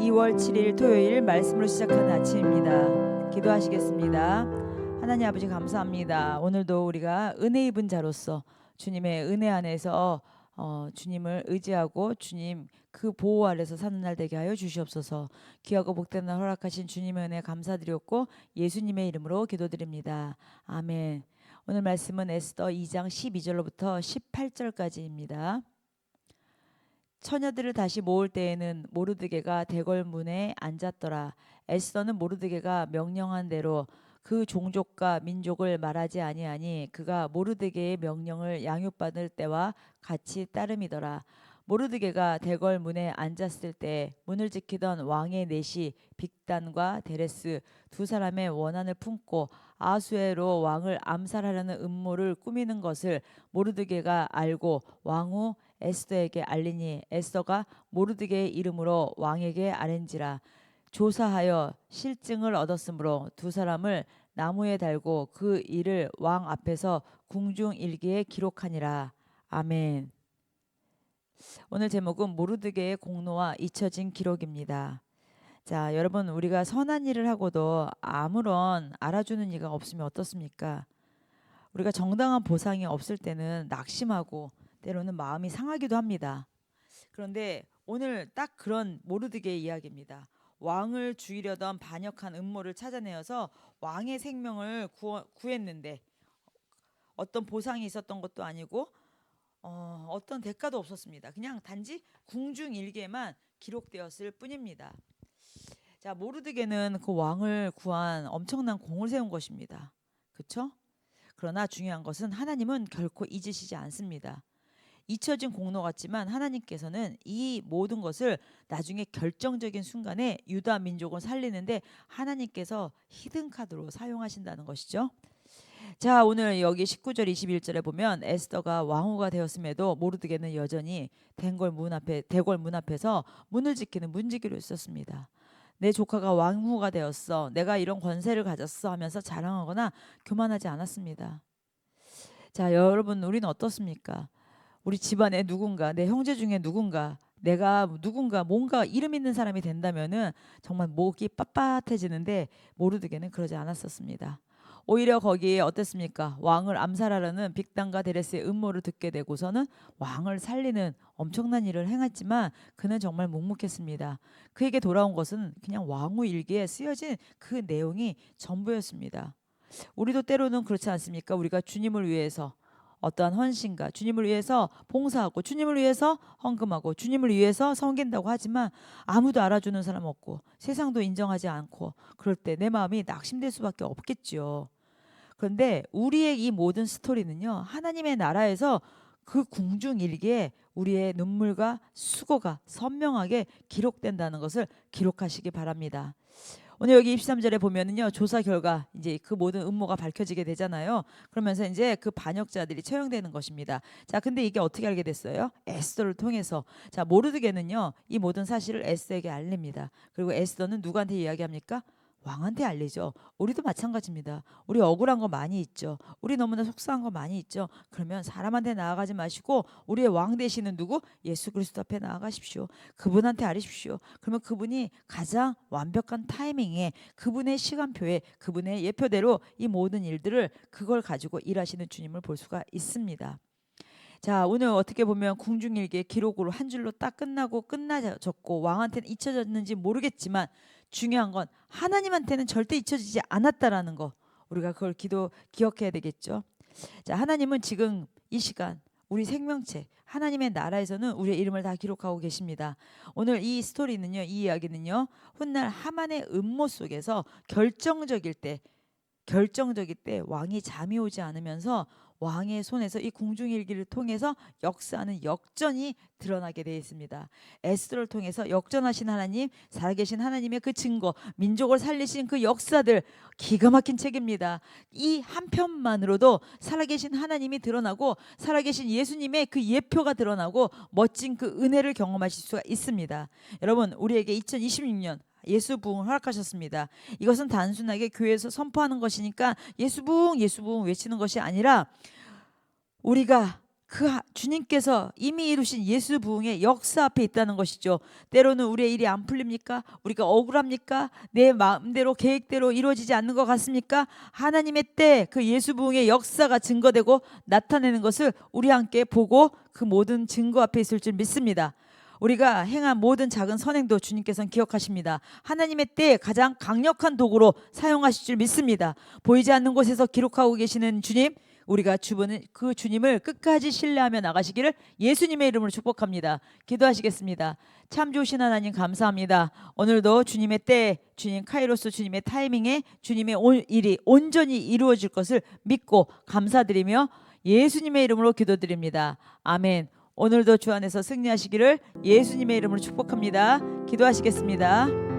2월 7일 토요일 말씀으로 시작하는 아침입니다. 기도하시겠습니다. 하나님 아버지 감사합니다. 오늘도 우리가 은혜 입은 자로서 주님의 은혜 안에서 어, 주님을 의지하고 주님 그 보호 아래서 사는 날 되게 하여 주시옵소서. 귀하고 복된 날 허락하신 주님의 은혜 감사드렸고 예수님의 이름으로 기도드립니다. 아멘. 오늘 말씀은 에스더 2장 12절로부터 18절까지입니다. 처녀들을 다시 모을 때에는 모르드게가 대궐문에 앉았더라. 에스더는 모르드게가 명령한 대로 그 종족과 민족을 말하지 아니하니 그가 모르드게의 명령을 양육받을 때와 같이 따름이더라. 모르드게가 대궐 문에 앉았을 때 문을 지키던 왕의 넷이 빅단과 데레스 두 사람의 원한을 품고 아수에로 왕을 암살하려는 음모를 꾸미는 것을 모르드게가 알고 왕후 에스더에게 알리니 에스더가 모르드게의 이름으로 왕에게 아랜지라 조사하여 실증을 얻었으므로 두 사람을 나무에 달고 그 일을 왕 앞에서 궁중 일기에 기록하니라 아멘. 오늘 제목은 모르드게의 공로와 잊혀진 기록입니다. 자, 여러분 우리가 선한 일을 하고도 아무런 알아주는 이가 없으면 어떻습니까? 우리가 정당한 보상이 없을 때는 낙심하고 때로는 마음이 상하기도 합니다. 그런데 오늘 딱 그런 모르드게의 이야기입니다. 왕을 죽이려던 반역한 음모를 찾아내어서 왕의 생명을 구워, 구했는데 어떤 보상이 있었던 것도 아니고 어, 어떤 대가도 없었습니다. 그냥 단지 궁중 일기에만 기록되었을 뿐입니다. 자 모르드게는 그 왕을 구한 엄청난 공을 세운 것입니다. 그렇죠? 그러나 중요한 것은 하나님은 결코 잊으시지 않습니다. 잊혀진 공로 같지만 하나님께서는 이 모든 것을 나중에 결정적인 순간에 유다 민족을 살리는데 하나님께서 히든 카드로 사용하신다는 것이죠. 자, 오늘 여기 19절 21절에 보면 에스더가 왕후가 되었음에도 모르드게는 여전히 대궐 문 앞에 대궐 문 앞에서 문을 지키는 문지기로 있었습니다. 내 조카가 왕후가 되었어. 내가 이런 권세를 가졌어 하면서 자랑하거나 교만하지 않았습니다. 자, 여러분 우리는 어떻습니까? 우리 집안에 누군가 내 형제 중에 누군가 내가 누군가 뭔가 이름 있는 사람이 된다면은 정말 목이 빳빳해지는데 모르드게는 그러지 않았었습니다. 오히려 거기에 어땠습니까? 왕을 암살하려는 빅단과 데레스의 음모를 듣게 되고서는 왕을 살리는 엄청난 일을 행했지만 그는 정말 묵묵했습니다. 그에게 돌아온 것은 그냥 왕후 일기에 쓰여진 그 내용이 전부였습니다. 우리도 때로는 그렇지 않습니까? 우리가 주님을 위해서 어떠한 헌신과 주님을 위해서 봉사하고 주님을 위해서 헌금하고 주님을 위해서 섬긴다고 하지만 아무도 알아주는 사람 없고 세상도 인정하지 않고 그럴 때 내 마음이 낙심될 수밖에 없겠지요. 그런데 우리의 이 모든 스토리는요 하나님의 나라에서 그 궁중 일기에 우리의 눈물과 수고가 선명하게 기록된다는 것을 기록하시기 바랍니다. 오늘 여기 23절에 보면은요 조사 결과 이제 그 모든 음모가 밝혀지게 되잖아요. 그러면서 이제 그 반역자들이 처형되는 것입니다. 자, 근데 이게 어떻게 알게 됐어요? 에스더를 통해서 자 모르드게는요 이 모든 사실을 에스더에게 알립니다. 그리고 에스더는 누구한테 이야기합니까? 왕한테 알리죠. 우리도 마찬가지입니다. 우리 억울한 거 많이 있죠. 우리 너무나 속상한 거 많이 있죠. 그러면 사람한테 나아가지 마시고 우리의 왕 되시는 누구? 예수 그리스도 앞에 나아가십시오. 그분한테 알리십시오. 그러면 그분이 가장 완벽한 타이밍에 그분의 시간표에 그분의 예표대로 이 모든 일들을 그걸 가지고 일하시는 주님을 볼 수가 있습니다. 자 오늘 어떻게 보면 궁중일기의 기록으로 한 줄로 딱 끝나고 끝나졌고 왕한테는 잊혀졌는지 모르겠지만 중요한 건 하나님한테는 절대 잊혀지지 않았다라는 거 우리가 그걸 기도 기억해야 되겠죠. 자 하나님은 지금 이 시간 우리 생명체 하나님의 나라에서는 우리의 이름을 다 기록하고 계십니다. 오늘 이 스토리는요, 이 이야기는요, 훗날 하만의 음모 속에서 결정적일 때, 결정적일 때 왕이 잠이 오지 않으면서 왕의 손에서 이 궁중일기를 통해서 역사하는 역전이 드러나게 되어 있습니다. 에스더를 통해서 역전하신 하나님, 살아계신 하나님의 그 증거, 민족을 살리신 그 역사들 기가 막힌 책입니다. 이 한 편만으로도 살아계신 하나님이 드러나고 살아계신 예수님의 그 예표가 드러나고 멋진 그 은혜를 경험하실 수가 있습니다. 여러분, 우리에게 2026년 예수 부흥을 허락하셨습니다. 이것은 단순하게 교회에서 선포하는 것이니까 예수 부흥 예수 부흥 외치는 것이 아니라 우리가 그 하- 주님께서 이미 이루신 예수 부흥의 역사 앞에 있다는 것이죠. 때로는 우리의 일이 안 풀립니까? 우리가 억울합니까? 내 마음대로 계획대로 이루어지지 않는 것 같습니까? 하나님의 때 그 예수 부흥의 역사가 증거되고 나타내는 것을 우리 함께 보고 그 모든 증거 앞에 있을 줄 믿습니다. 우리가 행한 모든 작은 선행도 주님께서는 기억하십니다. 하나님의 때에 가장 강력한 도구로 사용하실 줄 믿습니다. 보이지 않는 곳에서 기록하고 계시는 주님, 우리가 주변은 그 주님을 끝까지 신뢰하며 나가시기를 예수님의 이름으로 축복합니다. 기도하시겠습니다. 참 좋으신 하나님 감사합니다. 오늘도 주님의 때, 주님 카이로스 주님의 타이밍에 주님의 온- 일이 온전히 이루어질 것을 믿고 감사드리며 예수님의 이름으로 기도드립니다. 아멘. 오늘도 주 안에서 승리하시기를 예수님의 이름으로 축복합니다. 기도하시겠습니다.